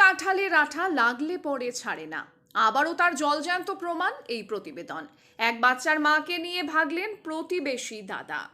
কাঁঠালের আঠা লাগলে পরে ছাড়ে না। আবারও তার জলজ্যান্ত প্রমাণ, এই প্রতিবেদন। এক বাচ্চার মাকে নিয়ে ভাগলেন প্রতিবেশী দাদা।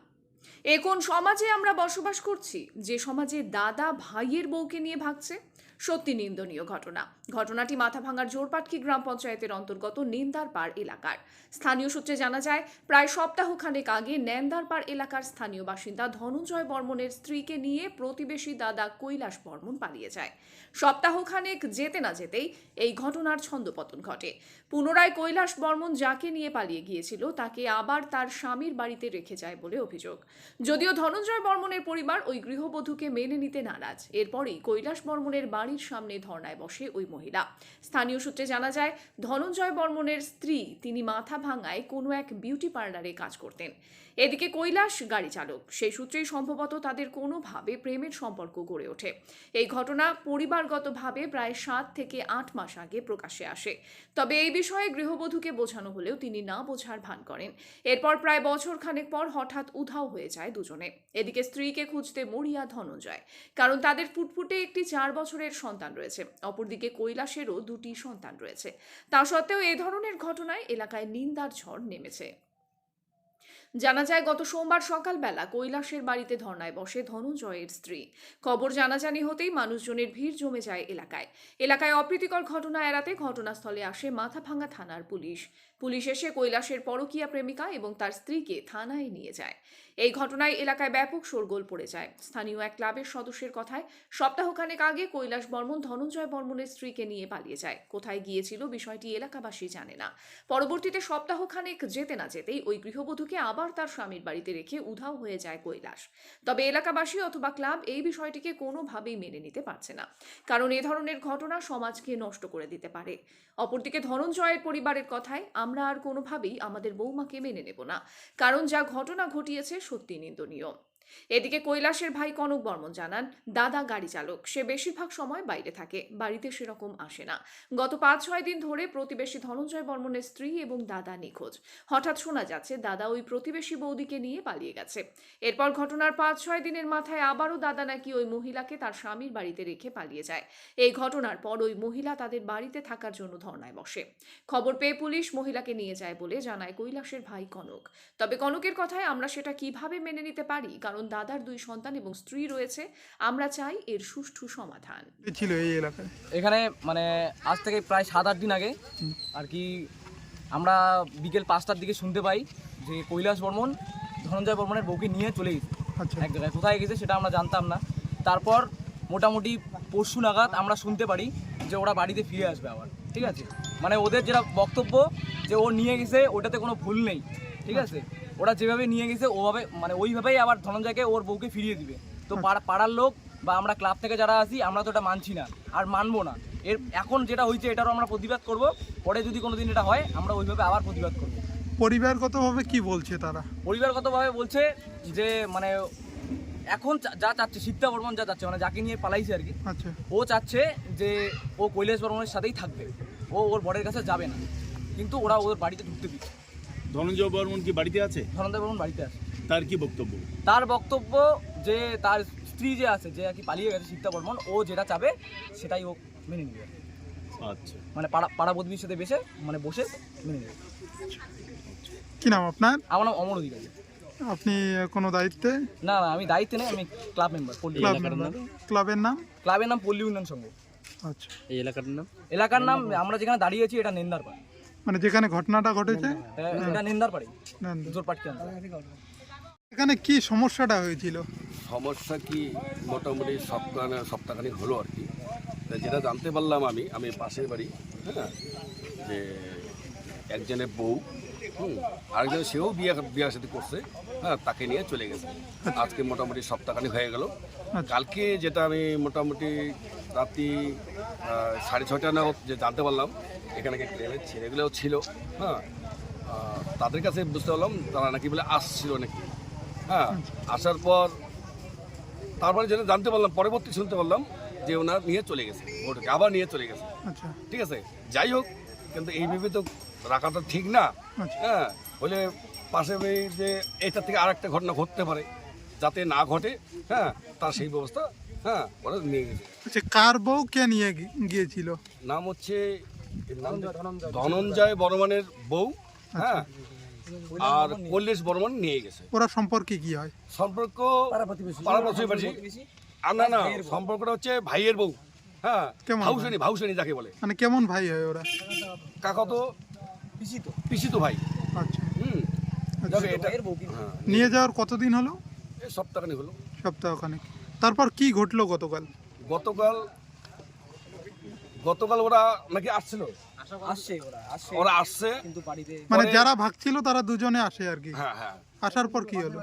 এ কোন সমাজে আমরা বসবাস করছি? যে সমাজে দাদা ভাইয়ের বউকে নিয়ে ভাগছে? সত্যি নিন্দনীয় ঘটনা। ঘটনাটি মাথা ভাঙার জোরপাটকি গ্রাম পঞ্চায়েতের অন্তর্গত নিন্দারপাড় এলাকার। স্থানীয় সূত্রে জানা যায়, প্রায় সপ্তাহখানেক আগে নেন্দারপাড় এলাকার স্থানীয় বাসিন্দা ধনঞ্জয় বর্মনের স্ত্রীকে নিয়ে প্রতিবেশী দাদা কৈলাস বর্মন পালিয়ে যায়। সপ্তাহখানেক যেতে না যেতেই এই ঘটনার ছন্দপতন ঘটে। পুনরায় কৈলাস বর্মন যাকে নিয়ে পালিয়ে গিয়েছিল, তাকে আবার তার স্বামীর বাড়িতে রেখে যায় বলে অভিযোগ। যদিও ধনঞ্জয় বর্মনের পরিবার ওই গৃহবধূকে মেনে নিতে নারাজ, এরপরই কৈলাস বর্মনের বাড়ির সামনে ধর্নায় বসে ওই মহিলা। স্থানীয় সূত্রে জানা যায়, ধনঞ্জয় বর্মনের স্ত্রী তিনি মাথা ভাঙায় কোনো এক বিউটি পার্লারে কাজ করতেন। এদিকে কৈলাস গাড়ি চালক, সেই সূত্রেই সম্ভবত তাদের কোনোভাবে প্রেমের সম্পর্ক গড়ে ওঠে। এই ঘটনা পরিবারগতভাবে প্রায় সাত থেকে আট মাস আগে প্রকাশ্যে আসে। তবে এই বিষয়ে গৃহবধূকে বোঝানো হলেও তিনি না বোঝার ভান করেন। এরপর প্রায় বছর খানেক পর হঠাৎ উধাও হয়ে যায় দুজনে। এদিকে স্ত্রীকে খুঁজতে মরিয়া ধনঞ্জয়, কারণ তাদের ফুটফুটে একটি চার বছরের সন্তান রয়েছে। অপরদিকে কৈলাসেরও দুটি সন্তান রয়েছে। তা সত্ত্বেও এ ধরনের ঘটনায় এলাকায় নিন্দার ঝড় নেমেছে। জানা যায়, গত সোমবার সকালবেলা কৈলাসের বাড়িতে ধর্নায় বসে ধনঞ্জয়ের স্ত্রী। খবর জানাজানি হতেই মানুষজনের ভিড় জমে যায় এলাকায়। এলাকায় অপ্রীতিকর ঘটনা এড়াতে ঘটনাস্থলে আসে মাথাভাঙ্গা থানার পুলিশ। পুলিশ এসে কৈলাসের পরকীয়া প্রেমিকা এবং তার স্ত্রীকে থানায় নিয়ে যায়। এই ঘটনায় এলাকায় ব্যাপক শোরগোল পড়ে যায়। স্থানীয় এক ক্লাবের সদস্যের কথায় সপ্তাহখানেক আগে কৈলাস বর্মন ধনঞ্জয় বর্মনের স্ত্রীকে নিয়ে পালিয়ে যায়। কোথায় গিয়েছিল বিষয়টি এলাকাবাসী জানে না। পরবর্তীতে সপ্তাহখানেক যেতে না যেতেই ওই গৃহবধূকে আবার তার স্বামীর বাড়িতে রেখে উধাও হয়ে যায় কৈলাস। তবে এলাকাবাসী অথবা ক্লাব এই বিষয়টিকে কোনোভাবেই মেনে নিতে পারছে না। কারণ এ ধরনের ঘটনা সমাজকে নষ্ট করে দিতে পারে। অপরদিকে ধনঞ্জয়ের পরিবারের কথায় আমরা আর কোনোভাবেই আমাদের বৌমাকে মেনে নেব না। কারণ যা ঘটনা ঘটিয়েছে সত্যি নিন্দনীয়। এদিকে কৈলাসের ভাই কনক বর্মন জানান, দাদা গাড়ি চালক, সে বেশিরভাগ সময় বাইরে থাকে, বাড়িতে সেরকম আসে না। গত পাঁচ ছয় দিন ধরে প্রতিবেশী ধনঞ্জয় বর্মনের স্ত্রী এবং দাদা নিখোঁজ। হঠাৎ শোনা যাচ্ছে, দাদা ওই প্রতিবেশী বৌদিকে নিয়ে পালিয়ে গেছে। এরপর ঘটনার পাঁচ ছয় দিনের মাথায় আবারও দাদা নাকি ওই মহিলাকে তার স্বামীর বাড়িতে রেখে পালিয়ে যায়। এই ঘটনার পর ওই মহিলা তাদের বাড়িতে থাকার জন্য ধর্নায় বসে। খবর পেয়ে পুলিশ মহিলাকে নিয়ে যায় বলে জানায় কৈলাসের ভাই কনক। তবে কনকের কথায় আমরা সেটা কীভাবে মেনে নিতে পারি? কারণ দাদার দুই সন্তান এবং স্ত্রী রয়েছে আমরা চাই এর সুষ্ঠু সমাধান। ছিল এই এলাকায়? এখানে মানে আজ থেকে প্রায় সাত আট দিন আগে আর কি আমরা বিকেল পাঁচটার দিকে শুনতে পাই যে কৈলাস বর্মন ধনঞ্জয় বর্মনের বউকে নিয়ে চলে গেছে। আচ্ছা। এক জায়গায়। কোথায় গেছে সেটা আমরা জানতাম না। তারপর মোটামুটি পরশু নাগাদ আমরা শুনতে পারি যে ওরা বাড়িতে ফিরে আসবে আবার। ঠিক আছে? মানে ওদের যেটা বক্তব্য যে ও নিয়ে গেছে ওটাতে কোনো ভুল নেই। ঠিক আছে? ওরা যেভাবে নিয়ে গেছে ওভাবে মানে ওইভাবেই আবার ধনঞ্জয়কে ওর বউকে ফিরিয়ে দিবে। তো পাড়ার লোক বা আমরা ক্লাব থেকে যারা আসি আমরা তো এটা মানছি না আর মানবো না। এর এখন যেটা হয়েছে এটারও আমরা প্রতিবাদ করব। পরে যদি কোনো দিন এটা হয় আমরা ওইভাবে আবার প্রতিবাদ করব। পরিবারগতভাবে কি বলছে তারা? পরিবারগতভাবে বলছে যে মানে এখন যা- চাচ্ছে সিদ্ধা বর্মন যা চাচ্ছে মানে যাকে নিয়ে পালাইছে আর কি আচ্ছা। ও চাচ্ছে যে ও কৈলাস বর্মনের সাথেই থাকবে। ও ওর বরের কাছে যাবে না। কিন্তু ওরা ওর বাড়িতে ঢুকতে দিচ্ছে। ধনঞ্জয় বর্মন কি বাড়িতে আছে? ধনঞ্জয় বর্মন বাড়িতে আছে। তার কি বক্তব্য? তার বক্তব্য যে তার স্ত্রী যে আছে যে আর কি পালিয়ে গেছে সীতা বর্মন ও যেটা চাবে সেটাই ও মেনে নেবে। আচ্ছা। মানে পাড়া পাড়া প্রতিবেশীর সাথে বেসে মানে বসে মেনে নেবে। কি নাম আপনার? আমার নাম অমর অধিকারী। আপনি কোনো দায়িত্বে? না না আমি দায়িত্বে নেই আমি ক্লাব মেম্বার পল্লী এলাকার নাম। ক্লাবের নাম? ক্লাবের নাম পল্লী উন্নয়ন সংঘ। আচ্ছা। এই এলাকাটার নাম? এলাকার নাম আমরা যেখানে দাঁড়িয়ে আছি এটা নেন্দার পাড়ি মানে যেখানে ঘটনাটা ঘটেছে? এটা নেন্দার পাড়ি নেন। জোর পাটকি এখানে কি সমস্যাটা হয়েছিল? সমস্যা কি মোটামুটি সপ্তাহ সপ্তাহখানিক হলো আর কি। যেটা জানতে পারলাম আমি আমি পাশের বাড়ি হ্যাঁ যে একজনের বউ হুম আরেকজন সেও বিয়ে বিয়ে সাথে করছে হ্যাঁ তাকে নিয়ে চলে গেছে। আজকে মোটামুটি সপ্তাহখানিক হয়ে গেল। কালকে যেটা আমি মোটামুটি রাত্রি সাড়ে ছটা নাগাদ যে জানতে পারলাম এখানে কি ট্রেনের ছেলেগুলোও ছিল হ্যাঁ তাদের কাছে বুঝতে পারলাম তারা নাকি বলে আসছিল নাকি। হ্যাঁ আসার পর তারপরে যেটা জানতে পারলাম পরবর্তী শুনতে পারলাম যে ওনার নিয়ে চলে গেছে ওটাকে আবার নিয়ে চলে গেছে। আচ্ছা। ঠিক আছে? যাই হোক কিন্তু এইভাবে তো রাখাটা ঠিক না। আচ্ছা। হ্যাঁ বলে পাশে যে এটা থেকে আরেকটা ঘটনা ঘটতে পারে। যাতে না ঘটে হ্যাঁ তার সেই ব্যবস্থা হ্যাঁ ওরা নিয়ে গেছে আচ্ছা কার বউ কে নিয়ে গিয়েছিল? নাম হচ্ছে ধনঞ্জয় বর্মনের বউ হ্যাঁ আর কৈলেশ বর্মন নিয়ে গেছে। ওরা সম্পর্কে কি হয়? সম্পর্ক আর না না সম্পর্কটা হচ্ছে ভাইয়ের বউ হ্যাঁ কেমন? ভাউসেনি ভাউসেনি যাকে বলে। মানে কেমন ভাই হয় ওরা? কাকা তো পিসিত ভাই। আচ্ছা। হুম। এটা হ্যাঁ নিয়ে যাওয়ার কতদিন হলো? সপ্তাহখানি হলো। সপ্তাহখানেক। তারপর কি ঘটলো গতকাল? গতকাল গতকাল ওরা নাকি আসছিল? আসছে ওরা আসছে। ওরা আসছে। কিন্তু বাড়িতে মানে যারা ভাগছিল তারা দুজনে আসে আর কি। হ্যাঁ হ্যাঁ। আসার পর কি হলো?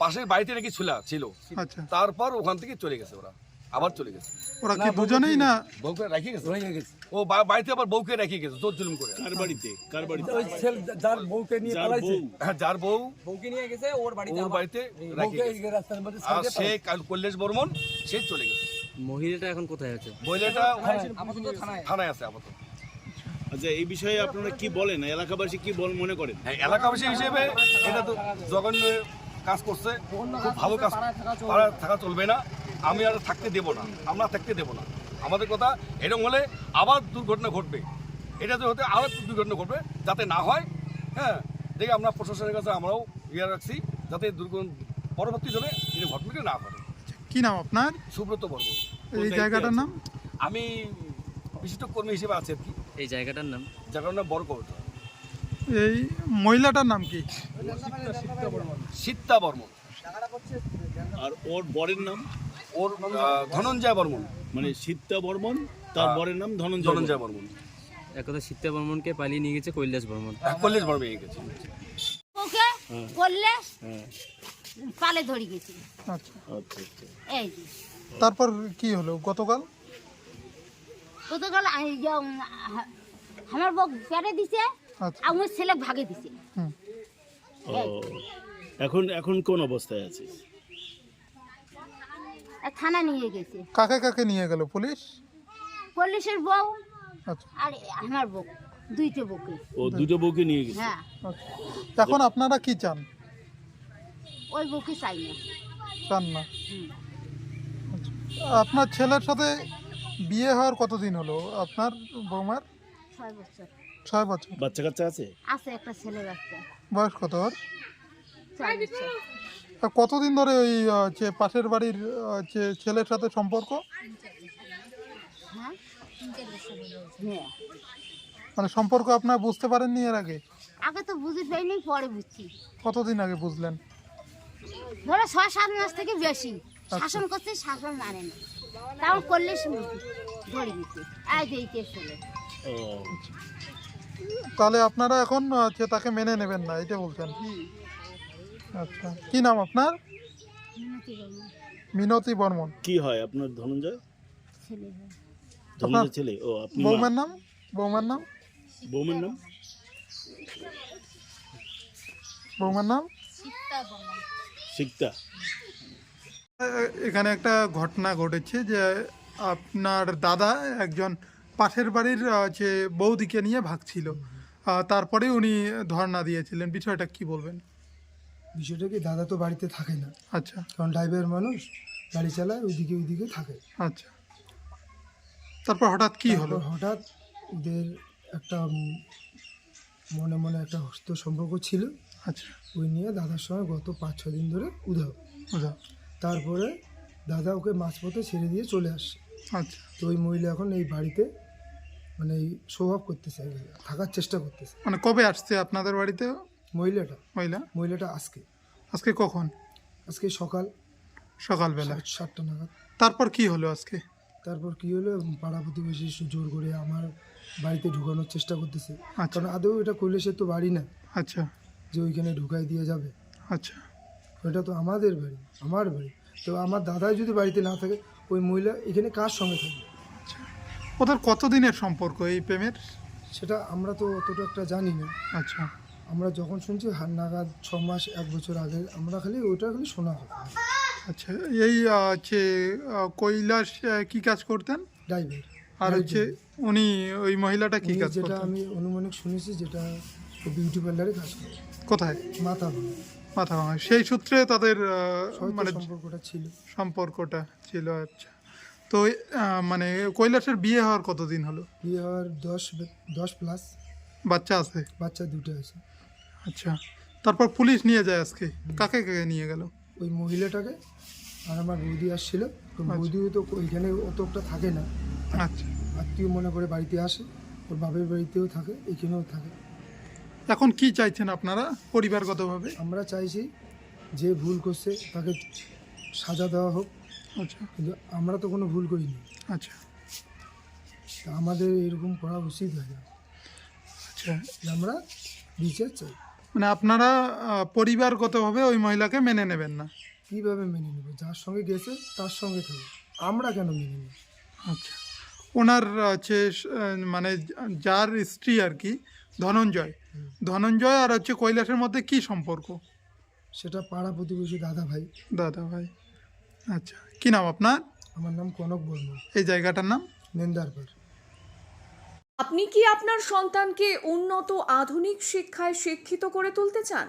পাশের বাড়িতে নাকি ছিল ছিল। আচ্ছা। তারপর ওখান থেকে চলে গেছে ওরা। আবার চলে গেছে। ওরা কি দুজনেই না? বউকে রেখে গেছে। ও বাড়িতে আবার বউকে রেখে গেছে জোর জুলুম করে। কার বাড়িতে? কার বাড়িতে? যার বউকে নিয়ে বউ। হ্যাঁ যার বউ। বউকে নিয়ে গেছে ওর বাড়িতে ওর বাড়িতে রেখে গেছে। আর সে কাল কৈলেশ বর্মন সে চলে গেছে। মহিলাটা এখন কোথায় আছে? বইলেটা আপাতত থানায় থানায় আছে আপাতত। আচ্ছা এই বিষয়ে আপনারা কি বলেন? এলাকাবাসী কি বল মনে করেন? হ্যাঁ এলাকাবাসী হিসেবে এটা তো জঘন্য কাজ করছে। খুব ভালো কাজ থাকা চলবে না। আমি আর থাকতে দেব না আমরা থাকতে দেব না। আমাদের কথা এরকম হলে আবার দুর্ঘটনা ঘটবে। এটা তো হতে আরও দুর্ঘটনা ঘটবে যাতে না হয় হ্যাঁ দেখে আমরা প্রশাসনের কাছে আমরাও ইয়ে রাখছি যাতে দুর্ঘটনা পরবর্তী জনে এই ঘটনাটা না ঘটে। কি নাম আপনার? সুব্রত বর্মন। এই জায়গাটার নাম? আমি বিশিষ্ট কর্মী হিসেবে আছি আর কি। এই জায়গাটার নাম? কারণে বড় করতে এই মহিলাটার নাম কি? সীতা বর্মন। আর ওর বরের নাম? ওর ধনঞ্জয় বর্মন। মানে সীতা বর্মন তার হ্যাঁ। বরের নাম ধনঞ্জয় ধনঞ্জয় বর্মন। এক কথা সীতা বর্মনকে পালিয়ে নিয়ে গেছে কৈলাস বর্মন। কল্লেশ বর্মন হয়ে গেছে। ওকে হ্যাঁ। পালে ধরে গেছি। আচ্ছা। আচ্ছা আচ্ছা। এই তারপর কি হলো? গতকাল? গতকাল আই আমার বউ পেটে দিছে আচ্ছা। আমার ছেলে ভাগে দিছে। ও এখন এখন কোন অবস্থায় আছে আর থানা নিয়ে গেছে। কাকে কাকে নিয়ে গেল? পুলিশ? পুলিশের বউ আচ্ছা। আর আমার বউ দুইটা বউকে। ও দুটো বউকে নিয়ে গেছে? হ্যাঁ। আচ্ছা। এখন আপনারা কি চান? ওই বউকে চাই না। চান না? হুম। আচ্ছা। আপনার ছেলের সাথে বিয়ে হওয়ার কতদিন হলো? আপনার বৌমার? ছয় বছর। ছয় বছর। বাচ্চা কাচ্চা আছে? আছে একটা ছেলে বাচ্চা। বয়স কত ওর? ছয় বছর। কতদিন ধরে ওই যে পাশের বাড়ির যে ছেলের সাথে সম্পর্ক? মানে সম্পর্ক আপনার বুঝতে পারেননি এর আগে? আগে তো বুঝতে পারিনি পরে বুঝছি। কতদিন আগে বুঝলেন? ধরো ছয় সাত মাস থেকে বেশি। শাসন করছে শাসন মানে না। তাও করলে ধরে গেছে আজ এইতে ছেলে ও। তাহলে আপনারা এখন তাকে মেনে নেবেন না এটা বলছেন। আচ্ছা। কি নাম আপনার? মিনতি বর্মন। কি হয় আপনার ধনঞ্জয়? ধনঞ্জয় ছেলে? ও আপনি বৌমার নাম? বৌমার নাম? বৌমের নাম? বৌমার নাম? শিকতা এখানে একটা ঘটনা ঘটেছে যে আপনার দাদা একজন পাশের বাড়ির যে বৌদিকে নিয়ে ভাগছিল। তারপরে উনি ধর্ণা দিয়েছিলেন। বিষয়টা কি বলবেন? বিষয়টা কি দাদা তো বাড়িতে থাকে না। আচ্ছা। কারণ ড্রাইভার মানুষ গাড়ি চালায় ওইদিকে ওইদিকে থাকে। আচ্ছা। তারপর হঠাৎ কি হলো? হঠাৎ ওদের একটা মনে মনে একটা হস্ত সম্পর্ক ছিল। আচ্ছা। ওই নিয়ে দাদার সঙ্গে গত পাঁচ ছ দিন ধরে উধাও। বুঝা তারপরে দাদা ওকে মাঝপথে ছেড়ে দিয়ে চলে আসে। আচ্ছা। তো ওই মহিলা এখন এই বাড়িতে মানে এই স্বভাব করতেছে থাকার চেষ্টা করতেছে। মানে কবে আসছে আপনাদের বাড়িতে? মহিলাটা। মহিলা? মহিলাটা আজকে। আজকে কখন? আজকে সকাল সকালবেলা। সাতটা নাগাদ। তারপর কি হলো আজকে? তারপর কি হলো? পাড়া প্রতিবেশী জোর করে আমার বাড়িতে ঢুকানোর চেষ্টা করতেছে। আচ্ছা। কারণ আদৌ এটা কৈলাসের তো বাড়ি না। আচ্ছা। যে ওইখানে ঢুকাই দিয়ে যাবে। আচ্ছা। ওটা তো আমাদের বাড়ি আমার বাড়ি। তো আমার দাদাই যদি বাড়িতে না থাকে ওই মহিলা এখানে কার সঙ্গে থাকবে? ওদের কতদিনের সম্পর্ক এই প্রেমের? সেটা আমরা তো অতটা একটা জানি না। আচ্ছা। আমরা যখন শুনছি হার নাগাদ ছ মাস এক বছর আগে আমরা খালি ওইটা খালি শোনা কথা আচ্ছা এই হচ্ছে কৈলাস কি কাজ করতেন? ড্রাইভার। আর হচ্ছে উনি ওই মহিলাটা কি কাজ যেটা আমি অনুমানিক শুনেছি যেটা বিউটি পার্লারে কাজ করে। কোথায়? মাথা মাথা ভাঙা। সেই সূত্রে তাদের মানে সম্পর্কটা ছিল। সম্পর্কটা ছিল আচ্ছা। তো মানে কৈলাসের বিয়ে হওয়ার কতদিন হলো? বিয়ে হওয়ার দশ দশ প্লাস বাচ্চা আছে? বাচ্চা দুটো আছে। আচ্ছা তারপর পুলিশ নিয়ে যায় আজকে। কাকে কাকে নিয়ে গেল? ওই মহিলাটাকে আর আমার বৌদি আসছিল। তো বৌদিও তো ওইখানে অতটা থাকে না। আচ্ছা। আত্মীয় মনে করে বাড়িতে আসে। ওর বাপের বাড়িতেও থাকে এখানেও থাকে। এখন কি চাইছেন আপনারা পরিবারগতভাবে? আমরা চাইছি যে ভুল করছে তাকে সাজা দেওয়া হোক। আচ্ছা। কিন্তু আমরা তো কোনো ভুল করিনি। আচ্ছা। আমাদের এরকম করা উচিত হয় না। আচ্ছা। আমরা বিচার চাই। মানে আপনারা পরিবারগতভাবে ওই মহিলাকে মেনে নেবেন না। কীভাবে মেনে নেব? যার সঙ্গে গেছে তার সঙ্গে থাকবে। আমরা কেন মেনে নেব? আচ্ছা। ওনার হচ্ছে মানে যার স্ত্রী আর কি ধনঞ্জয়। ধনঞ্জয় আর হচ্ছে কৈলাসের মধ্যে কি সম্পর্ক? সেটা পাড়া প্রতিবেশী দাদা ভাই। দাদা ভাই। আচ্ছা। কি নাম আপনার? আমার নাম কনক বর্মন। এই জায়গাটার নাম? নেন্দারপাড়। আপনি কি আপনার সন্তানকে উন্নত আধুনিক শিক্ষায় শিক্ষিত করে তুলতে চান?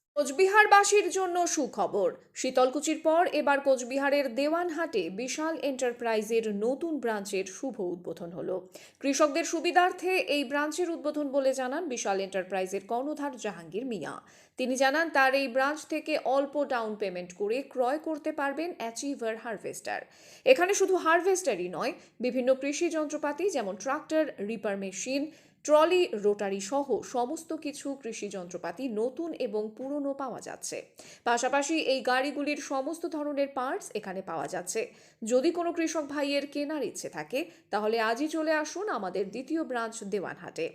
কোচবিহারবাসীর জন্য সুখবর। শীতলকুচির পর এবার কোচবিহারের দেওয়ানহাটে বিশাল এন্টারপ্রাইজের নতুন ব্রাঞ্চের শুভ উদ্বোধন হলো। কৃষকদের সুবিধার্থে এই ব্রাঞ্চের উদ্বোধন বলে জানান বিশাল এন্টারপ্রাইজের কর্ণধার জাহাঙ্গীর মিয়া। তিনি জানান, তার এই ব্রাঞ্চ থেকে অল্প ডাউন পেমেন্ট করে ক্রয় করতে পারবেন অ্যাচিভার হারভেস্টার। এখানে শুধু হারভেস্টারই নয়, বিভিন্ন কৃষি যন্ত্রপাতি যেমন tractor, reaper machine trolley, rotary সহ সমস্ত কিছু কৃষি যন্ত্রপাতি নতুন এবং পুরনো পাওয়া যাচ্ছে। পাশাপাশি এই গাড়িগুলির সমস্ত ধরনের পার্টস এখানে পাওয়া যাচ্ছে। যদি কোনো কৃষক ভাইয়ের কেনার ইচ্ছে থাকে, তাহলে আজই চলে আসুন আমাদের দ্বিতীয় ব্রাঞ্চ দেওয়ানহাটে।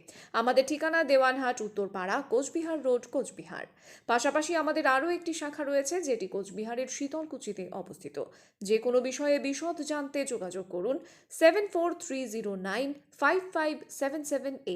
আমাদের ঠিকানা দেওয়ানহাট, উত্তরপাড়া, কোচবিহার রোড কোচবিহার। পাশাপাশি আমাদের আরও একটি শাখা রয়েছে, যেটি কোচবিহারের শীতলকুচিতে অবস্থিত। যে কোনো বিষয়ে বিশদ জানতে যোগাযোগ করুন seven four three zero nine five five seven seven eight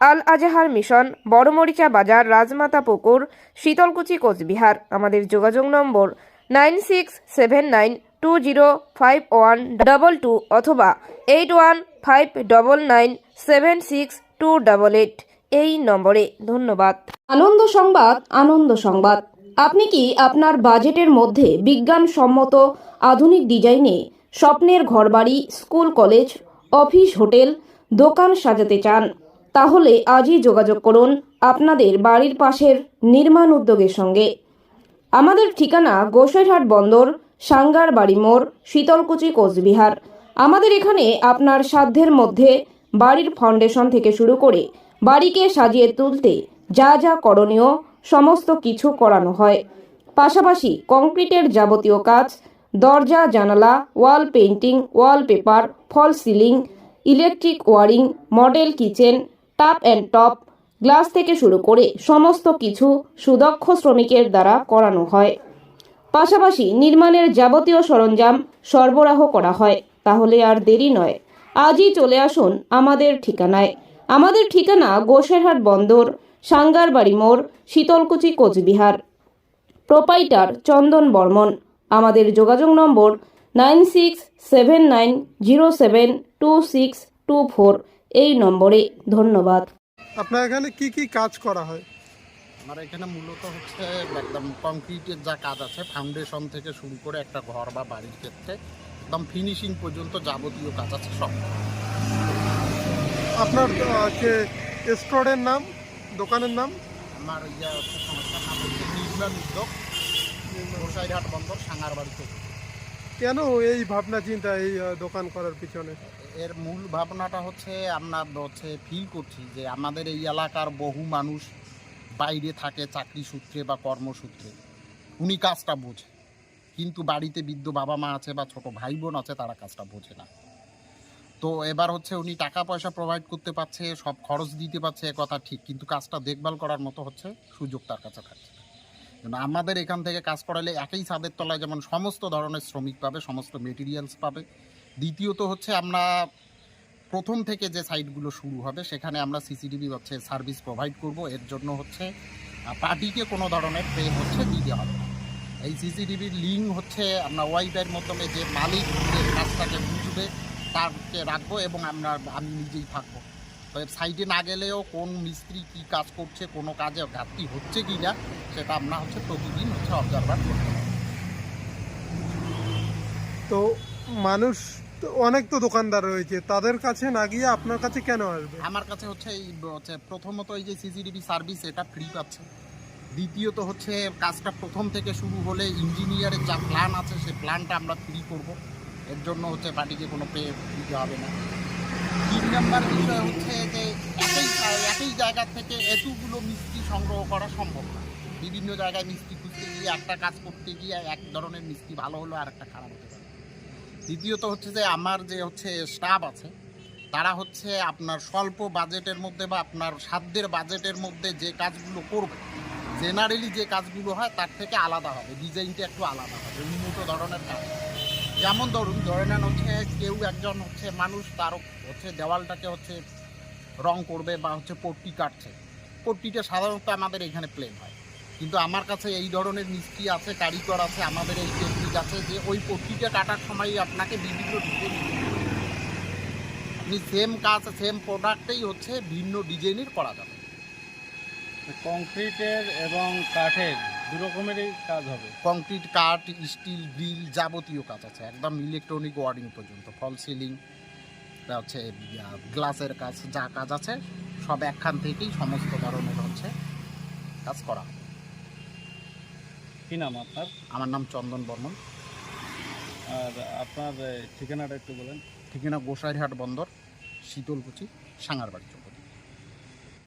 আল আজাহার মিশন, বড়মরিচা বাজার, রাজমাতা পুকুর, শীতলকুচি কোচবিহার। আমাদের যোগাযোগ নম্বর nine six seven nine two zero five one double two অথবা eight one five double nine seven six two double eight এই নম্বরে। ধন্যবাদ। আনন্দ সংবাদ আনন্দ সংবাদ। আপনি কি আপনার বাজেটের মধ্যে বিজ্ঞানসম্মত আধুনিক ডিজাইনে স্বপ্নের ঘরবাড়ি, স্কুল, কলেজ, অফিস, হোটেল, দোকান সাজাতে চান? তাহলে আজই যোগাযোগ করুন আপনাদের বাড়ির পাশের নির্মাণ উদ্যোগের সঙ্গে। আমাদের ঠিকানা গোসাইরহাট বন্দর, সাঙ্গার বাড়ি মোড়, শীতলকুচি, কোচবিহার। আমাদের এখানে আপনার সাধ্যের মধ্যে বাড়ির ফাউন্ডেশন থেকে শুরু করে বাড়িকে সাজিয়ে তুলতে যা যা করণীয় সমস্ত কিছু করানো হয়। পাশাপাশি কংক্রিটের যাবতীয় কাজ, দরজা, জানালা, wall painting, wallpaper, fall ceiling, electric wiring, model kitchen tap and top glass থেকে শুরু করে সমস্ত কিছু সুদক্ষ শ্রমিকের দ্বারা করানো হয়। পাশাপাশি নির্মাণের যাবতীয় সরঞ্জাম সরবরাহ করা হয়, তাহলে আর দেরি নয়। আজই চলে আসুন আমাদের ঠিকানায়। আমাদের ঠিকানা গোসেরহাট বন্দর, সাঙ্গারবাড়ি মোড়, শীতলকুচি, কোচবিহার। প্রোপাইটার চন্দন বর্মন। আমাদের যোগাযোগ নম্বর nine six seven nine zero seven two six two four. এই নম্বরে ধন্যবাদ। আপনার এখানে কি কি কাজ করা হয়? আমার এখানে মূলত হচ্ছে একদম কংক্রিটের যা কাজ আছে ফাউন্ডেশন থেকে শুরু করে একটা ঘর বা বাড়ির ক্ষেত্রে একদম ফিনিশিং পর্যন্ত যাবতীয় কাজ আছে সব। আপনার যে স্টোরের নাম দোকানের নাম? আমার ইয়ে হচ্ছে সংস্থার নাম হচ্ছে নির্মাণ উদ্যোগ বন্দর সাঙ্গার বাড়িতে কেন এই ভাবনা চিন্তা এই দোকান করার পিছনে? এর মূল ভাবনাটা হচ্ছে আমরা হচ্ছে ফিল করছি যে আমাদের এই এলাকার বহু মানুষ বাইরে থাকে চাকরি সূত্রে বা কর্মসূত্রে। উনি কাজটা বোঝে। কিন্তু বাড়িতে বৃদ্ধ বাবা মা আছে বা ছোট ভাই বোন আছে, তারা কাজটা বোঝে না। তো এবার হচ্ছে উনি টাকা পয়সা প্রোভাইড করতে পারছে, সব খরচ দিতে পারছে কথা ঠিক। কিন্তু কাজটা দেখভাল করার মতো হচ্ছে সুযোগ তার কাছে থাকছে আমাদের এখান থেকে কাজ করালে একই ছাদের তলায় যেমন সমস্ত ধরনের শ্রমিক পাবে, সমস্ত মেটেরিয়ালস পাবে দ্বিতীয়ত হচ্ছে আমরা প্রথম থেকে যে সাইটগুলো শুরু হবে, সেখানে আমরা সিসিটিভি হচ্ছে সার্ভিস প্রোভাইড করব। এর জন্য হচ্ছে পার্টিকে কোনো ধরনের পে হচ্ছে দিতে হবে। এই সিসিটিভির লিঙ্ক হচ্ছে আমরা ওয়াইফাইয়ের মাধ্যমে যে মালিক যে কাজটাকে বুঝবে তাকে রাখব এবং আমরা, আমি নিজেই থাকব। তো সাইটে না গেলেও কোন মিস্ত্রি কি কাজ করছে, কোনো কাজে ঘাটতি হচ্ছে কি না সেটা আমরা হচ্ছে প্রতিদিন হচ্ছে অবজারভার করতে তো মানুষ তো অনেক তো দোকানদার রয়েছে, তাদের কাছে না গিয়ে আপনার কাছে কেন আসবে? আমার কাছে হচ্ছে এই, হচ্ছে প্রথমত এই যে সিসিটিভি সার্ভিস এটা ফ্রি পাচ্ছে। দ্বিতীয়ত হচ্ছে কাজটা প্রথম থেকে শুরু হলে ইঞ্জিনিয়ারের যা প্ল্যান আছে সেই প্ল্যানটা আমরা ফ্রি করব। এর জন্য হচ্ছে পার্টিকে কোনো পে দিতে হবে না। তিন নম্বর বিষয় হচ্ছে যে একই একই জায়গা থেকে এতগুলো মিষ্টি সংগ্রহ করা সম্ভব না। বিভিন্ন জায়গায় মিষ্টি খুঁজতে গিয়ে একটা কাজ করতে গিয়ে এক ধরনের মিষ্টি ভালো হলো আর একটা খারাপ পারে দ্বিতীয়ত হচ্ছে যে আমার যে হচ্ছে স্টাফ আছে, তারা হচ্ছে আপনার স্বল্প বাজেটের মধ্যে বা আপনার সাধ্যের বাজেটের মধ্যে যে কাজগুলো করবে জেনারেলি যে কাজগুলো হয় তার থেকে আলাদা হবে ডিজাইনটা একটু আলাদা হবে, উন্নত ধরনের কাজ। যেমন ধরুন, ধরে নেন হচ্ছে কেউ একজন হচ্ছে মানুষ, তার হচ্ছে দেওয়ালটাকে হচ্ছে রং করবে বা হচ্ছে পট্টি কাটছে। পট্টিটা সাধারণত আমাদের এখানে প্লেন হয়। কিন্তু আমার কাছে এই ধরনের মিস্ত্রি আছে কারিগর আছে আমাদের এই টেকনিক আছে যে ওই পট্টিটা কাটার সময় আপনাকে বিভিন্ন ডিজাইন আপনি সেম কাজ সেম প্রোডাক্টেই হচ্ছে ভিন্ন ডিজাইনের করা যাবে। কংক্রিটের এবং কাঠের দু রকমেরই কাজ হবে। কংক্রিট কাঠ স্টিল গ্রিল যাবতীয় কাজ আছে। একদম ইলেকট্রনিক ওয়ার্ডিং পর্যন্ত ফল সিলিং হচ্ছে গ্লাসের কাজ যা কাজ আছে সব একখান থেকেই সমস্ত ধরনের হচ্ছে কাজ করা। কি নাম আপনার? আমার নাম চন্দন বর্মন। আর আপনার ঠিকানাটা একটু বলেন। ঠিকানা গোসাইরহাট বন্দর শীতলকুচি সাঙ্গারবাড়ি।